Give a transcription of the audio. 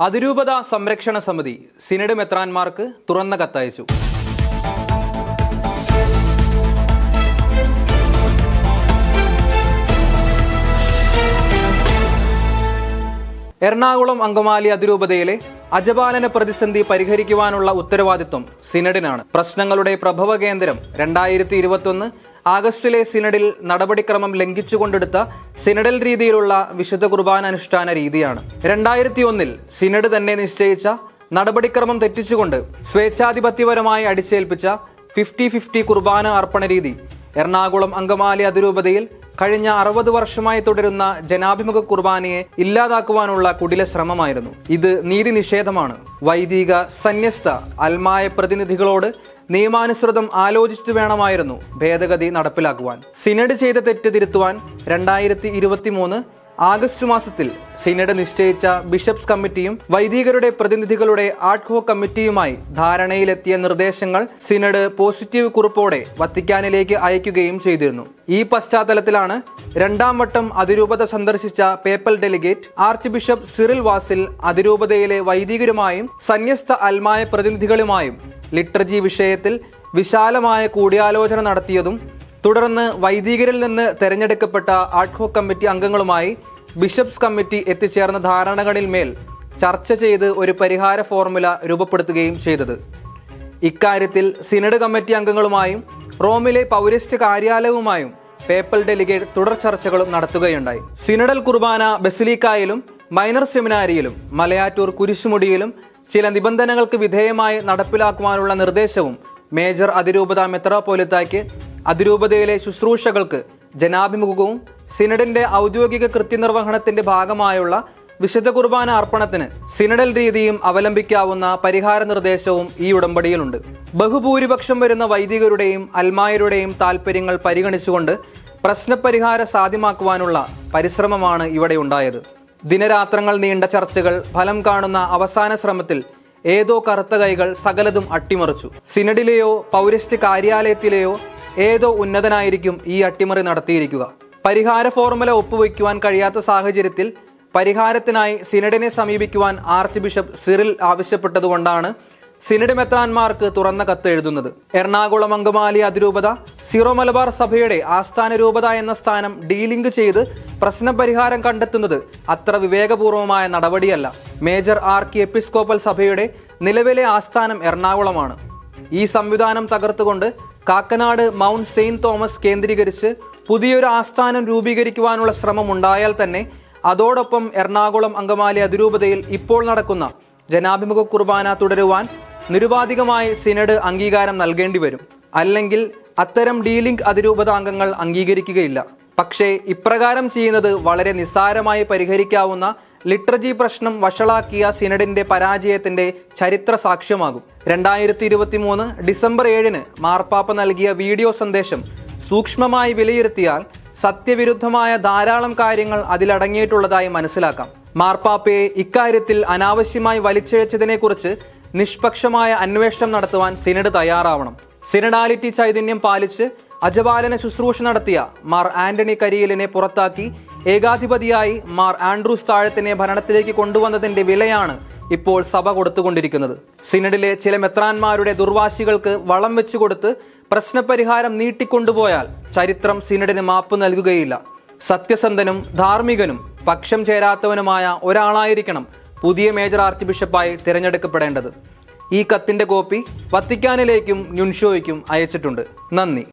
അതിരൂപത സംരക്ഷണ സമിതി സിനഡ് മെത്രാൻമാർക്ക് തുറന്ന കത്തയച്ചു. എറണാകുളം അങ്കമാലി അതിരൂപതയിലെ അജപാലന പ്രതിസന്ധി പരിഹരിക്കുവാനുള്ള ഉത്തരവാദിത്വം സിനഡിനാണ്. പ്രശ്നങ്ങളുടെ പ്രഭവ കേന്ദ്രം രണ്ടായിരത്തി ഇരുപത്തൊന്ന് ആഗസ്റ്റിലെ സിനഡിൽ നടപടിക്രമം ലംഘിച്ചുകൊണ്ടെടുത്ത സിനഡൽ രീതിയിലുള്ള വിശുദ്ധ കുർബാന അനുഷ്ഠാന രീതിയാണ്. രണ്ടായിരത്തി ഒന്നിൽ സിനഡ് തന്നെ നിശ്ചയിച്ച നടപടിക്രമം തെറ്റിച്ചുകൊണ്ട് സ്വേച്ഛാധിപത്യപരമായി അടിച്ചേൽപ്പിച്ച ഫിഫ്റ്റി ഫിഫ്റ്റി കുർബാന അർപ്പണ രീതി എറണാകുളം അങ്കമാലി അതിരൂപതയിൽ കഴിഞ്ഞ അറുപത് വർഷമായി തുടരുന്ന ജനാഭിമുഖ കുർബാനയെ ഇല്ലാതാക്കുവാനുള്ള കുടില ശ്രമമായിരുന്നു. ഇത് നീതി നിഷേധമാണ്. വൈദിക സന്യസ്ത അൽമായ പ്രതിനിധികളോട് നിയമാനുസൃതം ആലോചിച്ചു വേണമായിരുന്നു ഭേദഗതി നടപ്പിലാക്കുവാൻ. സിനഡ് ചെയ്ത തെറ്റ് തിരുത്തുവാൻ രണ്ടായിരത്തി ഇരുപത്തി മൂന്ന് ആഗസ്റ്റ് മാസത്തിൽ സിനഡ് നിശ്ചയിച്ച ബിഷപ്സ് കമ്മിറ്റിയും വൈദികരുടെ പ്രതിനിധികളുടെ ആഡ്ഹോ കമ്മിറ്റിയുമായി ധാരണയിലെത്തിയ നിർദ്ദേശങ്ങൾ സിനഡ് പോസിറ്റീവ് കുറിപ്പോടെ വത്തിക്കാനിലേക്ക് അയക്കുകയും ചെയ്തിരുന്നു. ഈ പശ്ചാത്തലത്തിലാണ് രണ്ടാം വട്ടം അതിരൂപത സന്ദർശിച്ച papal delegate archbishop Cyril Vasil അതിരൂപതയിലെ വൈദികരുമായും സന്യസ്ത അൽമായ പ്രതിനിധികളുമായും ലിറ്റർജി വിഷയത്തിൽ വിശാലമായ കൂടിയാലോചന നടത്തിയതും തുടർന്ന് വൈദികരിൽ നിന്ന് തെരഞ്ഞെടുക്കപ്പെട്ട ആഡ്ഹോ കമ്മിറ്റി അംഗങ്ങളുമായി ബിഷപ്സ് കമ്മിറ്റി എത്തിച്ചേർന്ന ധാരണകളിൽ മേൽ ചർച്ച ചെയ്ത് ഒരു പരിഹാര ഫോർമുല രൂപപ്പെടുത്തുകയും ചെയ്തത്. ഇക്കാര്യത്തിൽ സിനഡ് കമ്മിറ്റി അംഗങ്ങളുമായും റോമിലെ പൗരസ്ത്യ കാര്യാലയവുമായും പേപ്പൽ ഡെലിഗേറ്റ് തുടർ ചർച്ചകളും നടത്തുകയുണ്ടായി. സിനഡൽ കുർബാന ബസിലിക്കായിലും മൈനർ സെമിനാരിയിലും മലയാറ്റൂർ കുരിശുമുടിയിലും ചില നിബന്ധനകൾക്ക് വിധേയമായി നടപ്പിലാക്കുവാനുള്ള നിർദ്ദേശവും മേജർ അതിരൂപത മെത്രാപോലിത്തായ്ക്ക് അതിരൂപതയിലെ ശുശ്രൂഷകൾക്ക് ജനാഭിമുഖവും സിനഡിന്റെ ഔദ്യോഗിക കൃത്യനിർവഹണത്തിന്റെ ഭാഗമായുള്ള വിശുദ്ധ കുർബാന അർപ്പണത്തിന് സിനഡൽ രീതിയും അവലംബിക്കാവുന്ന പരിഹാര നിർദ്ദേശവും ഈ ഉടമ്പടിയിലുണ്ട്. ബഹുഭൂരിപക്ഷം വരുന്ന വൈദികരുടെയും അൽമായരുടെയും താൽപ്പര്യങ്ങൾ പരിഗണിച്ചുകൊണ്ട് പ്രശ്നപരിഹാരം സാധ്യമാക്കുവാനുള്ള പരിശ്രമമാണ് ഇവിടെ ഉണ്ടായത്. ദിനരാത്രങ്ങൾ നീണ്ട ചർച്ചകൾ ഫലം കാണുന്ന അവസാന ശ്രമത്തിൽ ഏതോ കറുത്ത കൈകൾ സകലതും അട്ടിമറിച്ചു. സിനഡിലെയോ പൗരസ്ത്യ കാര്യാലയത്തിലെയോ ഏതോ ഉന്നതനായിരിക്കും ഈ അട്ടിമറി നടത്തിയിരിക്കുക. പരിഹാര ഫോർമുല ഒപ്പുവയ്ക്കുവാൻ കഴിയാത്ത സാഹചര്യത്തിൽ പരിഹാരത്തിനായി സിനഡിനെ സമീപിക്കുവാൻ ആർച്ച് ബിഷപ്പ് സിറിൽ ആവശ്യപ്പെട്ടതുകൊണ്ടാണ് സിനഡ് മെത്രാൻമാർക്ക് തുറന്ന കത്ത് എഴുതുന്നത്. എറണാകുളം അങ്കമാലി അതിരൂപത സീറോ മലബാർ സഭയുടെ ആസ്ഥാന രൂപത എന്ന സ്ഥാനം ഡീലിങ്ക് ചെയ്ത് പ്രശ്നപരിഹാരം കണ്ടെത്തുന്നത് അത്ര വിവേകപൂർവമായ നടപടിയല്ല. മേജർ ആർക്കി എപ്പിസ്കോപ്പൽ സഭയുടെ നിലവിലെ ആസ്ഥാനം എറണാകുളമാണ്. ഈ സംവിധാനം തകർത്തുകൊണ്ട് കാക്കനാട് മൗണ്ട് സെയിന്റ് തോമസ് കേന്ദ്രീകരിച്ച് പുതിയൊരു ആസ്ഥാനം രൂപീകരിക്കുവാനുള്ള ശ്രമം ഉണ്ടായാൽ തന്നെ അതോടൊപ്പം എറണാകുളം അങ്കമാലി അതിരൂപതയിൽ ഇപ്പോൾ നടക്കുന്ന ജനാഭിമുഖ കുർബാന തുടരുവാൻ നിരുപാധികമായി സിനഡ് അംഗീകാരം നൽകേണ്ടി വരും. അല്ലെങ്കിൽ അത്തരം ഡീലിംഗ് അതിരൂപത അംഗങ്ങൾ അംഗീകരിക്കുകയില്ല. പക്ഷേ ഇപ്രകാരം ചെയ്യുന്നത് വളരെ നിസ്സാരമായി പരിഹരിക്കാവുന്ന ലിറ്റർജി പ്രശ്നം വഷളാക്കിയ സിനഡിന്റെ പരാജയത്തിന്റെ ചരിത്ര സാക്ഷ്യമാകും. രണ്ടായിരത്തി ഇരുപത്തി മൂന്ന് ഡിസംബർ ഏഴിന് മാർപ്പാപ്പ നൽകിയ വീഡിയോ സന്ദേശം സൂക്ഷ്മമായി വിലയിരുത്തിയാൽ സത്യവിരുദ്ധമായ ധാരാളം കാര്യങ്ങൾ അതിലടങ്ങിയിട്ടുള്ളതായി മനസ്സിലാക്കാം. മാർപ്പാപ്പയെ ഇക്കാര്യത്തിൽ അനാവശ്യമായി വലിച്ചിഴച്ചതിനെക്കുറിച്ച് നിഷ്പക്ഷമായ അന്വേഷണം നടത്തുവാൻ സിനഡ് തയ്യാറാവണം. സിനഡാലിറ്റി ചൈതന്യം പാലിച്ച് അജപാലന ശുശ്രൂഷ നടത്തിയ മാർ ആന്റണി കരിയിലിനെ പുറത്താക്കി ഏകാധിപതിയായി മാർ ആൻഡ്രൂസ് താഴത്തിനെ ഭരണത്തിലേക്ക് കൊണ്ടുവന്നതിന്റെ വിലയാണ് ഇപ്പോൾ സഭ കൊടുത്തുകൊണ്ടിരിക്കുന്നത്. സിനഡിലെ ചില മെത്രാന്മാരുടെ ദുർവാശികൾക്ക് വളം വെച്ചുകൊടുത്ത് പ്രശ്നപരിഹാരം നീട്ടിക്കൊണ്ടുപോയാൽ ചരിത്രം സിനഡിന് മാപ്പ് നൽകുകയില്ല. സത്യസന്ധനും ധാർമ്മികനും പക്ഷം ചേരാത്തവനുമായ ഒരാളായിരിക്കണം പുതിയ മേജർ ആർച്ച് ബിഷപ്പായി തിരഞ്ഞെടുക്കപ്പെടേണ്ടത്. ഈ കത്തിന്റെ കോപ്പി വത്തിക്കാനിലേക്കും ന്യൂൻഷോയ്ക്കും അയച്ചിട്ടുണ്ട്. നന്ദി.